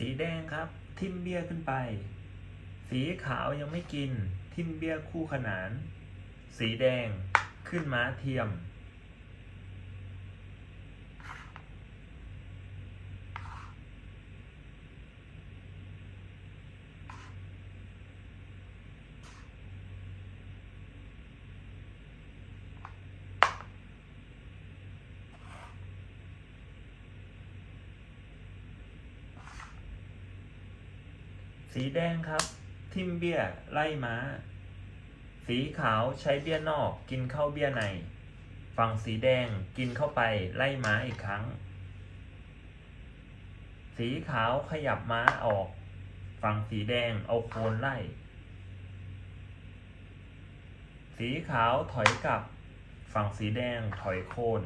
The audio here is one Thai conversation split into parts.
สีแดงครับ ทิมเบี้ยขึ้นไป สีขาวยังไม่กิน ทิมเบี้ยคู่ขนาน สีแดงขึ้นม้าเทียม สีแดงครับ ทิมเบี้ยไล่ม้า สีขาวใช้เบี้ยนอกกินเข้าเบี้ยใน ฝั่งสีแดงกินเข้าไปไล่ม้าอีกครั้ง สีขาวขยับม้าออก ฝั่งสีแดงเอาโคนไล่ สีขาวถอยกลับ ฝั่งสีแดงถอยโคน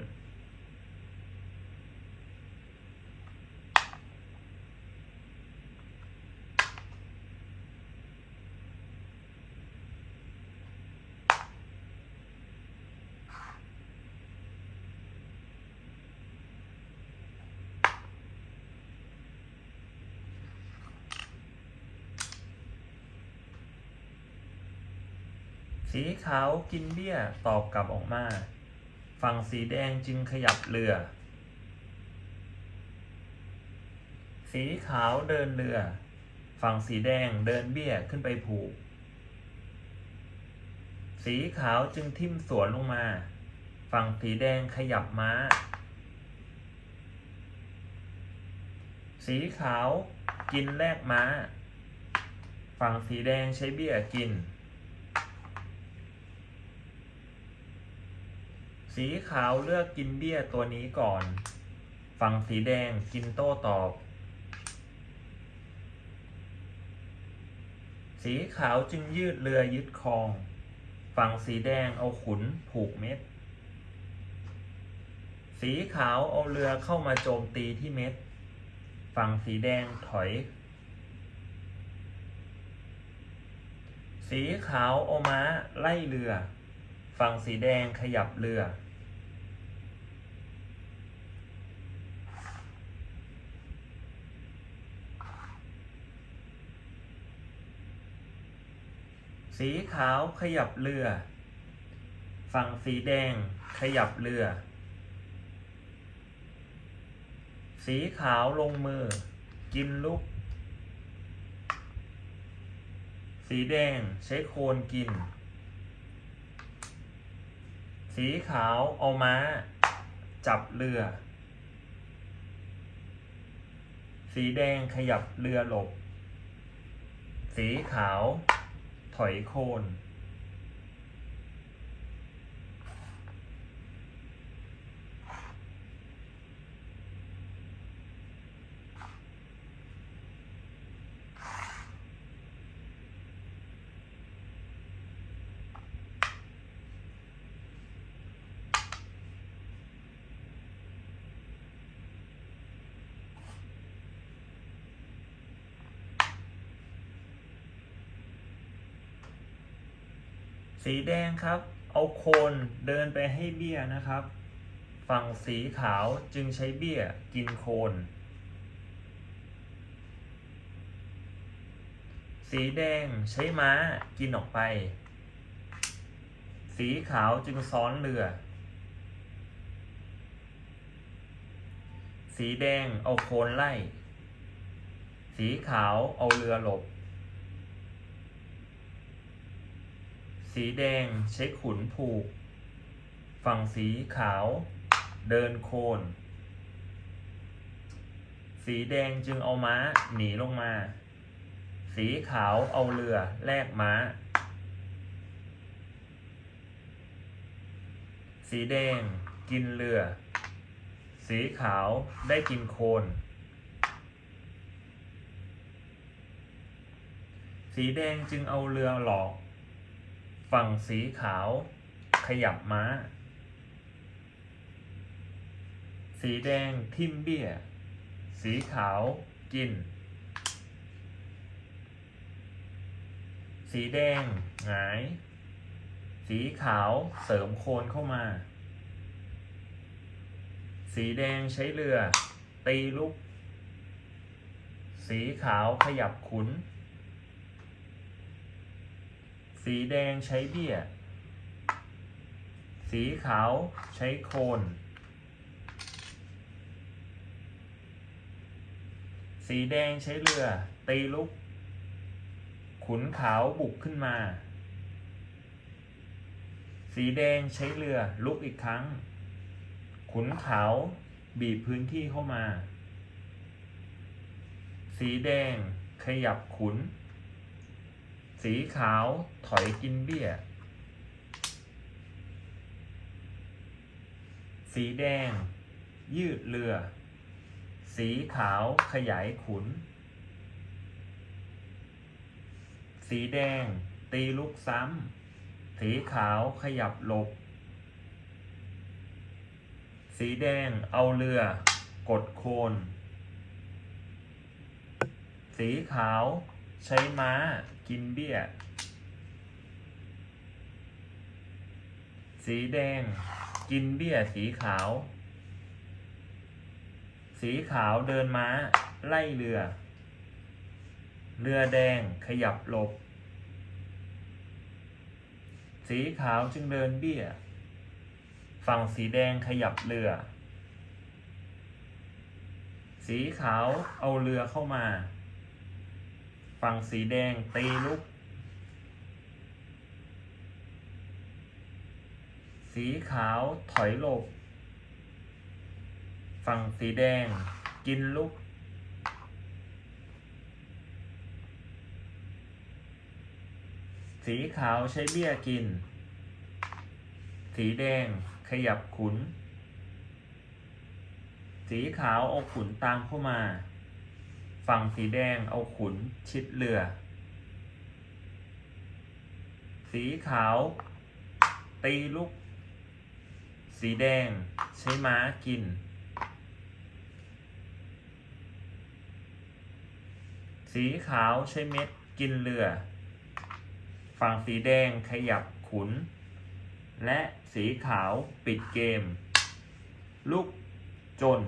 สีขาวกินเบี้ยตอบกลับออกมา ฝั่งสีแดงจึงขยับเรือ สีขาวเดินเรือ ฝั่งสีแดงเดินเบี้ยขึ้นไปผูก สีขาวจึงทิ่มสวนลงมา ฝั่งสีแดงขยับม้า สีขาวกินแลกม้า ฝั่งสีแดงใช้เบี้ยกิน สีขาวเลือกกินเบี้ยตัวนี้ก่อน ฝั่งสีแดงกินโต้ตอบ สีขาวจึงยืดเรือยึดครอง ฝั่งสีแดงเอาขุนผูกเม็ด สีขาวเอาเรือเข้ามาโจมตีที่เม็ด ฝั่งสีแดงถอย สีขาวเอาม้าไล่เรือฝั่งสีแดงขยับเรือ สีขาวขยับเรือ ฝั่งสีแดงขยับเรือ สีขาวลงมือ กินลุก สีแดงใช้โคนกิน สีขาวเอาม้า จับเรือ สีแดงขยับเรือหลบ สีขาว อยโคน สีแดงครับ เอาโคนเดินไปให้เบี้ยนะครับ ฝั่งสีขาวจึงใช้เบี้ยกินโคน สีแดงใช้ม้ากินออกไป สีขาวจึงซ้อนเรือ สีแดงเอาโคนไล่ สีขาวเอาเรือหลบ สีแดงใช้ขุนผูก ฝั่งสีขาวเดินโคน สีแดงจึงเอาม้าหนีลงมา สีขาวเอาเรือแลกม้า สีแดงกินเรือ สีขาวได้กินโคน สีแดงจึงเอาเรือหลอก ฝั่งสีขาว ขยับม้า สีแดงทิมเบี้ย สีขาวกิน สีแดงหงาย สีขาวเสริมโคนเข้ามา สีแดงใช้เรือ ตีลุก สีสีขาวขยับขุน สีแดงใช้เบี้ย สีขาวใช้โคน สีแดงใช้เรือ ตีลุก ขุนขาวบุกขึ้นมา สีแดงใช้เรือลุกอีกครั้ง ขุนขาวบีบพื้นที่เข้ามา สีแดงขยับขุน สีขาวถอยกินเบี้ย สีแดง ยืดเรือ สีขาวขยายขุน สีแดง ตีลุกซ้ำ สีขาวขยับหลบ สีแดงเอาเรือ กดโคน สีขาว ใช้ม้ากินเบี้ย สีแดง กินเบี้ยสีขาว สีขาวเดินม้า ไล่เรือ เรือแดงขยับหลบ สีขาวจึงเดินเบี้ย ฝั่งสีแดงขยับเรือ สีขาวเอาเรือเข้ามา ฝั่งสีแดงตีลุก สีขาวถอยหลบ ฝั่งสีแดงกินลุก สีขาวใช้เบี้ยกิน สีแดงขยับขุน สีขาวเอาขุนตามเข้ามา ฝั่งสีแดงเอาขุนชิดเรือ สีขาว ตีลุกสีแดงใช้ม้ากิน สีขาวใช้เม็ดกินเรือ ฝั่งสีแดงขยับขุน และสีขาวปิดเกมลุกจน